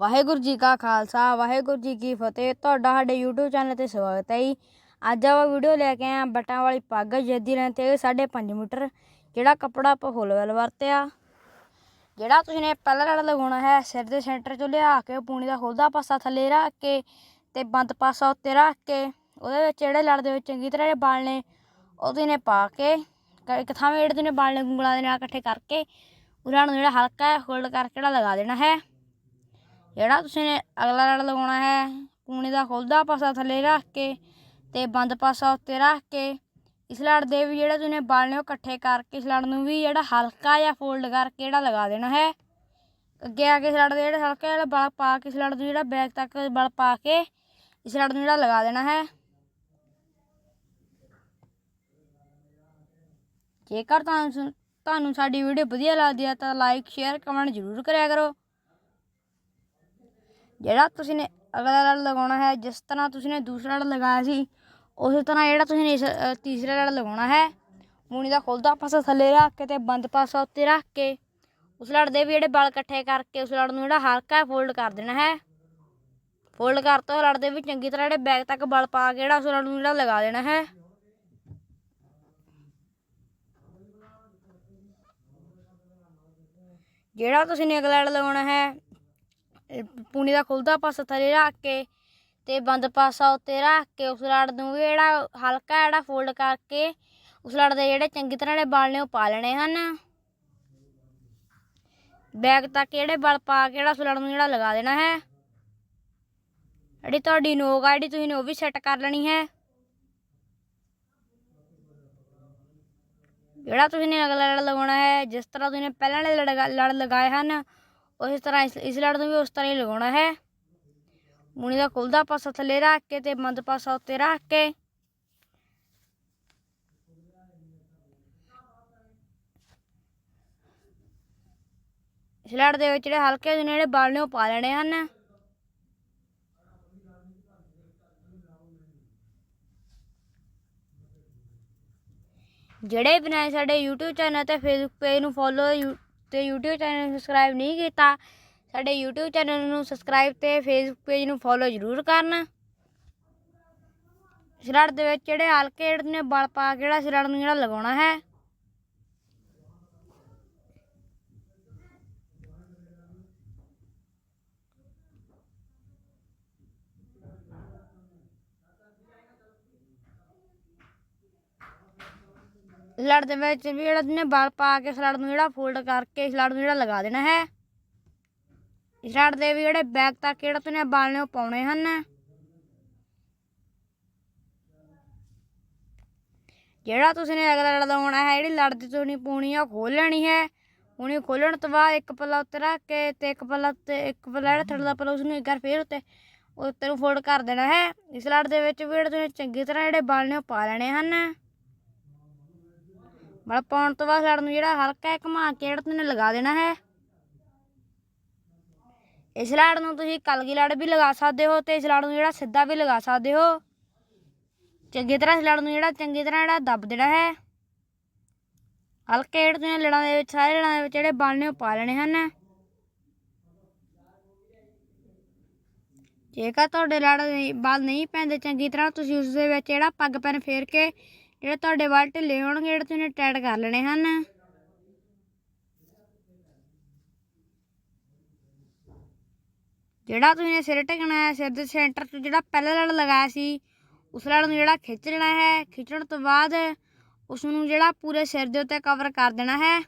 ਵਾਹਿਗੁਰੂ ਜੀ ਕਾ ਖਾਲਸਾ, ਵਾਹਿਗੁਰੂ ਜੀ ਕੀ ਫਤਿਹ। ਤੁਹਾਡਾ ਸਾਡੇ YouTube ਚੈਨਲ ਤੇ ਸਵਾਗਤ ਹੈ ਜੀ। ਅੱਜ ਆਪਾਂ ਵੀਡੀਓ ਲੈ ਕੇ ਆਏ ਹਾਂ ਬਟਾਂ ਵਾਲੀ ਪੱਗ ਜਿਹਦੀ ਲੈਂਥ ਹੈ 5.5 ਮੀਟਰ, ਜਿਹੜਾ ਕੱਪੜਾ ਆਪਾਂ ਫੁੱਲ ਵੈਲ ਵਰਤਿਆ। ਜਿਹੜਾ ਤੁਸੀਂ ਨੇ ਪਹਿਲਾ ਲੜ ਲਗਾਉਣਾ ਹੈ, ਸਿਰ ਦੇ ਸੈਂਟਰ ਚੋਂ ਲਿਆ ਕੇ ਪੂਣੀ ਦਾ ਖੁੱਲਦਾ ਪਾਸਾ ਥੱਲੇ ਰੱਖ ਕੇ ਤੇ ਬੰਦ ਪਾਸਾ ਉੱਤੇ ਰੱਖ ਕੇ ਉਹਦੇ ਵਿੱਚ ਜਿਹੜੇ ਲੜ ਦੇ ਵਿੱਚ ਚੰਗੀ ਤਰ੍ਹਾਂ ਜਿਹੜੇ ਵਾਲ ਨੇ ਉਹ ਤੁਸੀਂ ਨੇ ਪਾ ਕੇ ਕ- ਇੱਕ ਥਾਂ ਜਿਹੜੇ ਤੁਸੀਂ ਨੇ ਵਾਲ ਨੇ ਉਂਗਲਾਂ ਦੇ ਨਾਲ ਇਕੱਠੇ ਕਰਕੇ, ਉਹਨਾਂ ਨੂੰ ਜਿਹੜਾ ਹਲਕਾ ਹੈ ਹੋਲਡ ਕਰਕੇ ਜਿਹੜਾ ਲਗਾ ਦੇਣਾ ਹੈ। ਜਿਹੜਾ ਤੁਸੀਂ ਨੇ ਅਗਲਾ ਲੜ ਲਗਾਉਣਾ ਹੈ, ਕੂਣੇ ਦਾ ਖੁੱਲਦਾ ਪਾਸਾ ਥੱਲੇ ਰੱਖ ਕੇ ਤੇ ਬੰਦ ਪਾਸਾ ਉੱਤੇ ਰੱਖ ਕੇ, ਇਸ ਲੜ ਦੇ ਵੀ ਜਿਹੜੇ ਤੁਸੀਂ ਨੇ ਬਲ ਨੇ ਉਹ ਇਕੱਠੇ ਕਰਕੇ, ਇਸ ਲੜ ਨੂੰ ਵੀ ਜਿਹੜਾ ਹਲਕਾ ਜਾਂ ਫੋਲਡ ਕਰਕੇ ਜਿਹੜਾ ਲਗਾ ਦੇਣਾ ਹੈ। ਅੱਗੇ ਆ ਕੇ ਇਸ ਲੜ ਦੇ ਜਿਹੜਾ ਹਲਕਾ ਜਿਹੜਾ ਬਲ ਪਾ ਕੇ, ਇਸ ਲੜ ਨੂੰ ਜਿਹੜਾ ਬੈਕ ਤੱਕ ਬਲ ਪਾ ਕੇ, ਇਸ ਲੜ ਨੂੰ ਜਿਹੜਾ ਲਗਾ ਦੇਣਾ ਹੈ। ਜੇਕਰ ਤੁਹਾਨੂੰ ਤੁਹਾਨੂੰ ਸਾਡੀ ਵੀਡੀਓ ਵਧੀਆ ਲੱਗਦੀ ਹੈ ਤਾਂ ਲਾਈਕ ਸ਼ੇਅਰ ਕਮੈਂਟ ਜ਼ਰੂਰ ਕਰਿਆ ਕਰੋ। ਜਿਹੜਾ ਤੁਸੀਂ ਨੇ ਅਗਲਾ ਲੜ ਲਗਾਉਣਾ ਹੈ, ਜਿਸ ਤਰ੍ਹਾਂ ਤੁਸੀਂ ਨੇ ਦੂਸਰਾ ਲੜ ਲਗਾਇਆ ਸੀ, ਉਸੇ ਤਰ੍ਹਾਂ ਜਿਹੜਾ ਤੁਸੀਂ ਨੇ ਇਸ ਤੀਸਰਾ ਲੜ ਲਗਾਉਣਾ ਹੈ ਮੂਣੀ ਦਾ ਖੁੱਲਦਾ ਪਾਸਾ ਥੱਲੇ ਰੱਖ ਕੇ ਤੇ ਬੰਦ ਪਾਸਾ ਉੱਤੇ ਰੱਖ ਕੇ, ਉਸ ਲੜ ਦੇ ਵੀ ਜਿਹੜੇ ਬਲ ਇਕੱਠੇ ਕਰਕੇ ਉਸ ਲੜ ਨੂੰ ਜਿਹੜਾ ਹਲਕਾ ਫੋਲਡ ਕਰ ਦੇਣਾ ਹੈ। ਫੋਲਡ ਕਰ ਤੋਂ ਲੜ ਦੇ ਵੀ ਚੰਗੀ ਤਰ੍ਹਾਂ ਜਿਹੜੇ ਬੈਗ ਤੱਕ ਬਲ ਪਾ ਕੇ ਜਿਹੜਾ ਉਸ ਲੜ ਨੂੰ ਜਿਹੜਾ ਲਗਾ ਦੇਣਾ ਹੈ। ਜਿਹੜਾ ਤੁਸੀਂ ਨੇ ਅਗਲਾ ਲੜ ਲਗਾਉਣਾ ਹੈ ਪੂਣੀ ਦਾ ਖੁੱਲਦਾ ਪਾਸਾ ਥੱਲੇ ਰੱਖ ਕੇ ਤੇ ਬੰਦ ਪਾਸਾ ਉੱਤੇ ਰੱਖ ਕੇ ਉਸ ਲੜ ਨੂੰ ਵੀ ਜਿਹੜਾ ਹਲਕਾ ਜਿਹੜਾ ਫੋਲਡ ਕਰਕੇ ਉਸ ਲੜ ਦੇ ਜਿਹੜੇ ਚੰਗੀ ਤਰ੍ਹਾਂ ਦੇ ਬਲ ਨੇ ਉਹ ਪਾ ਲੈਣੇ ਹਨ। ਬੈਕ ਤੱਕ ਜਿਹੜੇ ਬਲ ਪਾ ਕੇ ਜਿਹੜਾ ਉਸ ਲੜ ਨੂੰ ਜਿਹੜਾ ਲਗਾ ਦੇਣਾ ਹੈ। ਜਿਹੜੀ ਤੁਹਾਡੀ ਨੋਕ ਆ, ਜਿਹੜੀ ਤੁਸੀਂ ਨੇ ਉਹ ਵੀ ਸੈੱਟ ਕਰ ਲੈਣੀ ਹੈ। ਜਿਹੜਾ ਤੁਸੀਂ ਨੇ ਅਗਲਾ ਲੜ ਲਗਾਉਣਾ ਹੈ, ਜਿਸ ਤਰ੍ਹਾਂ ਤੁਸੀਂ ਨੇ ਪਹਿਲਾਂ ਵਾਲੇ ਲੜ ਲੜ ਲਗਾਏ ਹਨ ਉਸੇ ਤਰ੍ਹਾਂ ਇਸ ਇਸ ਲੜ ਨੂੰ ਵੀ ਉਸ ਤਰ੍ਹਾਂ ਹੀ ਲਗਾਉਣਾ ਹੈ। ਮੂਣੀ ਦਾ ਖੁੱਲਦਾ ਪਾਸਾ ਥੱਲੇ ਰੱਖ ਕੇ ਤੇ ਮੰਦ ਪਾਸਾ ਉੱਤੇ ਰੱਖ ਕੇ। ਇਸ ਲੜ ਦੇ ਵਿੱਚ ਜਿਹੜੇ ਹਲਕੇ ਜਿਹੇ ਜਿਹੜੇ ਬਲ ਨੇ ਉਹ ਪਾ ਲੈਣੇ ਹਨ। ਜਿਹੜੇ ਬਿਨਾਂ ਸਾਡੇ YouTube ਚੈਨਲ ਤੇ Facebook ਪੇਜ ਨੂੰ ਫੋਲੋ ਤੇ YouTube ਚੈਨਲ ਨੂੰ ਸਬਸਕ੍ਰਾਈਬ ਨਹੀਂ ਕੀਤਾ, ਸਾਡੇ YouTube ਚੈਨਲ ਨੂੰ ਸਬਸਕ੍ਰਾਈਬ ਤੇ Facebook ਪੇਜ ਨੂੰ ਫੋਲੋ ਜ਼ਰੂਰ ਕਰਨ। ਸਿਲੜ ਦੇ ਵਿੱਚ ਜਿਹੜੇ ਹਲਕੇ ਜਿਹੜੇ ਨੇ ਬਲ ਪਾ ਕੇ ਜਿਹੜਾ ਸਿਲੜ ਨੂੰ ਜਿਹੜਾ ਲਗਾਉਣਾ ਹੈ। ਸਲਾੜ ਦੇ ਵਿੱਚ ਵੀ ਜਿਹੜਾ ਨੇ ਬਲ ਪਾ ਕੇ ਸਲੜ ਨੂੰ ਜਿਹੜਾ ਫੋਲਡ ਕਰਕੇ ਸਲਾੜ ਨੂੰ ਜਿਹੜਾ ਲਗਾ ਦੇਣਾ ਹੈ। ਸਲਾੜ ਦੇ ਵੀ ਜਿਹੜੇ ਬੈਕ ਤੱਕ ਜਿਹੜਾ ਤੁਸੀਂ ਬਲ ਨੇ ਉਹ ਪਾਉਣੇ ਹਨ। ਜਿਹੜਾ ਤੁਸੀਂ ਨੇ ਅਗਲਾ ਲੜ ਲਾਉਣਾ ਹੈ, ਜਿਹੜੀ ਲੜ ਦੀ ਤੁਸੀਂ ਪੂਣੀ ਆ ਉਹ ਖੋਲ ਲੈਣੀ ਹੈ। ਪੂਣੀ ਖੋਲਣ ਤੋਂ ਬਾਅਦ ਇੱਕ ਪੱਲਾ ਉੱਤੇ ਰੱਖ ਕੇ ਤੇ ਇੱਕ ਪੱਲਾ ਉੱਤੇ ਇੱਕ ਪੱਲਾ ਜਿਹੜਾ ਥੱਲੇ ਦਾ ਪੱਲਾ ਉਸ ਨੂੰ ਇੱਕ ਵਾਰ ਫੇਰ ਉੱਤੇ ਉੱਤੇ ਨੂੰ ਫੋਲਡ ਕਰ ਦੇਣਾ ਹੈ। ਇਸ ਲੜ ਦੇ ਵਿੱਚ ਵੀ ਜਿਹੜੇ ਤੁਸੀਂ ਚੰਗੀ ਤਰ੍ਹਾਂ ਜਿਹੜੇ ਬਲ ਨੇ ਉਹ ਪਾ ਲੈਣੇ ਹਨ। ਮਤਲਬ ਪਾਉਣ ਤੋਂ ਬਾਅਦ ਲੜ ਨੂੰ ਜਿਹੜਾ ਹਲਕਾ ਜਿਹਾ ਘੁਮਾ ਕੇ ਜਿਹੜਾ ਤੁਸੀਂ ਲਗਾ ਦੇਣਾ ਹੈ। ਇਸ ਲੜ ਨੂੰ ਤੁਸੀਂ ਕਲਗੀ ਲੜ ਵੀ ਲਗਾ ਸਕਦੇ ਹੋ ਤੇ ਇਸ ਲੜ ਨੂੰ ਜਿਹੜਾ ਸਿੱਧਾ ਵੀ ਲਗਾ ਸਕਦੇ ਹੋ। ਚੰਗੀ ਤਰ੍ਹਾਂ ਇਸ ਲੜ ਨੂੰ ਜਿਹੜਾ ਚੰਗੀ ਤਰ੍ਹਾਂ ਜਿਹੜਾ ਦੱਬ ਦੇਣਾ ਹੈ। ਹਲਕੇ ਜਿਹੜੇ ਤੁਸੀਂ ਲੜਾਂ ਦੇ ਵਿੱਚ, ਸਾਰੇ ਲੜਾਂ ਦੇ ਵਿੱਚ ਜਿਹੜੇ ਬਲ ਨੇ ਉਹ ਪਾ ਲੈਣੇ ਹਨ। ਜੇਕਰ ਤੁਹਾਡੇ ਲੜ ਨਹੀਂ- ਬਲ ਨਹੀਂ ਪੈਂਦੇ, ਚੰਗੀ ਤਰ੍ਹਾਂ ਤੁਸੀਂ ਉਸ ਦੇ ਵਿੱਚ ਜਿਹੜਾ ਪੱਗ ਪੈਨ ਫੇਰ ਕੇ ਜਿਹੜੇ ਤੁਹਾਡੇ ਵਾਲ ਢਿੱਲੇ ਹੋਣਗੇ ਜਿਹੜੇ ਤੁਸੀਂ ਟਾਈਟ ਕਰ ਲੈਣੇ ਹਨ। ਜਿਹੜਾ ਤੁਸੀਂ ਸਿਰ ਢਕਣਾ ਹੈ, ਸਿਰ ਦੇ ਸੈਂਟਰ ਤੋਂ ਜਿਹੜਾ ਪਹਿਲਾ ਲੜ ਲਗਾਇਆ ਸੀ, ਉਸ ਲੜ ਨੂੰ ਜਿਹੜਾ ਖਿੱਚ ਲੈਣਾ ਹੈ, ਖਿੱਚਣ ਤੋਂ ਬਾਅਦ ਉਸ ਨੂੰ ਜਿਹੜਾ ਪੂਰੇ ਸਿਰ ਦੇ ਉੱਤੇ ਕਵਰ ਕਰ ਦੇਣਾ ਹੈ।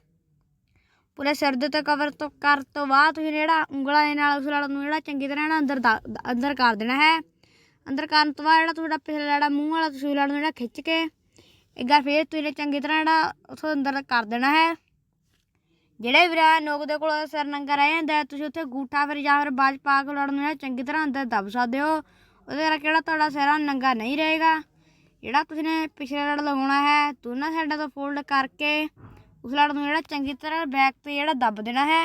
ਪੂਰੇ ਸਿਰ ਦੇ ਉੱਤੇ ਕਵਰ ਤੋਂ ਕਰ ਤੋਂ ਬਾਅਦ ਤੁਸੀਂ ਜਿਹੜਾ ਉਂਗਲਾਂ ਦੇ ਨਾਲ ਉਸ ਲੜ ਨੂੰ ਜਿਹੜਾ ਚੰਗੀ ਤਰ੍ਹਾਂ ਨਾ ਅੰਦਰ ਦਾ- ਅੰਦਰ ਕਰ ਦੇਣਾ ਹੈ। ਅੰਦਰ ਕਰਨ ਤੋਂ ਬਾਅਦ ਜਿਹੜਾ ਤੁਹਾਡਾ ਪਿਛਲਾ ਲੜਾ ਮੂੰਹ ਵਾਲਾ, ਤੁਸੀਂ ਲੜ ਨੂੰ ਜਿਹੜਾ ਖਿੱਚ ਕੇ ਇੱਕ ਵਾਰ ਫੇਰ ਤੁਸੀਂ ਚੰਗੀ ਤਰ੍ਹਾਂ ਜਿਹੜਾ ਉਥੋਂ ਅੰਦਰ ਕਰ ਦੇਣਾ ਹੈ ਜਿਹੜੇ ਵੀਰਾਂ ਨੋਕ ਦੇ ਕੋਲ ਸਿਰ ਨੰਗਾ ਰਹਿ ਜਾਂਦਾ ਹੈ, ਤੁਸੀਂ ਉੱਥੇ ਗੂਠਾ ਫਿਰ ਜਾਂ ਫਿਰ ਬਾਜ ਪਾ ਕੇ ਲੜ ਨੂੰ ਜਿਹੜਾ ਚੰਗੀ ਤਰ੍ਹਾਂ ਅੰਦਰ ਦੱਬ ਸਕਦੇ ਹੋ ਉਹਦੇ ਕਰਕੇ ਜਿਹੜਾ ਤੁਹਾਡਾ ਸਿਰ ਆ ਨੰਗਾ ਨਹੀਂ ਰਹੇਗਾ ਜਿਹੜਾ ਤੁਸੀਂ ਨੇ ਪਿਛਲੇ ਲੜ ਲਗਾਉਣਾ ਹੈ ਦੋਨਾਂ ਸਾਈਡਾਂ ਤੋਂ ਫੋਲਡ ਕਰਕੇ ਉਸ ਲੜ ਨੂੰ ਜਿਹੜਾ ਚੰਗੀ ਤਰ੍ਹਾਂ ਬੈਕ ਤੇ ਜਿਹੜਾ ਦੱਬ ਦੇਣਾ ਹੈ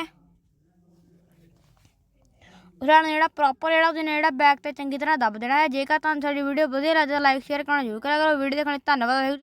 ਉਸ ਲੜ ਨੂੰ ਜਿਹੜਾ ਪ੍ਰੋਪਰ ਜਿਹੜਾ ਉਹਦੇ ਨਾਲ ਜਿਹੜਾ ਬੈਕ ਤੇ ਚੰਗੀ ਤਰ੍ਹਾਂ ਦੱਬ ਦੇਣਾ ਹੈ ਜੇਕਰ ਤੁਹਾਨੂੰ ਸਾਡੀ ਵੀਡੀਓ ਵਧੀਆ ਲੱਗਦੀ ਤਾਂ ਲਾਈਕ ਸ਼ੇਅਰ ਕਰਨਾ ਜ਼ਰੂਰ ਕਰਿਆ ਕਰੋ ਵੀਡੀਓ ਦੇਖਣ ਲਈ ਧੰਨਵਾਦ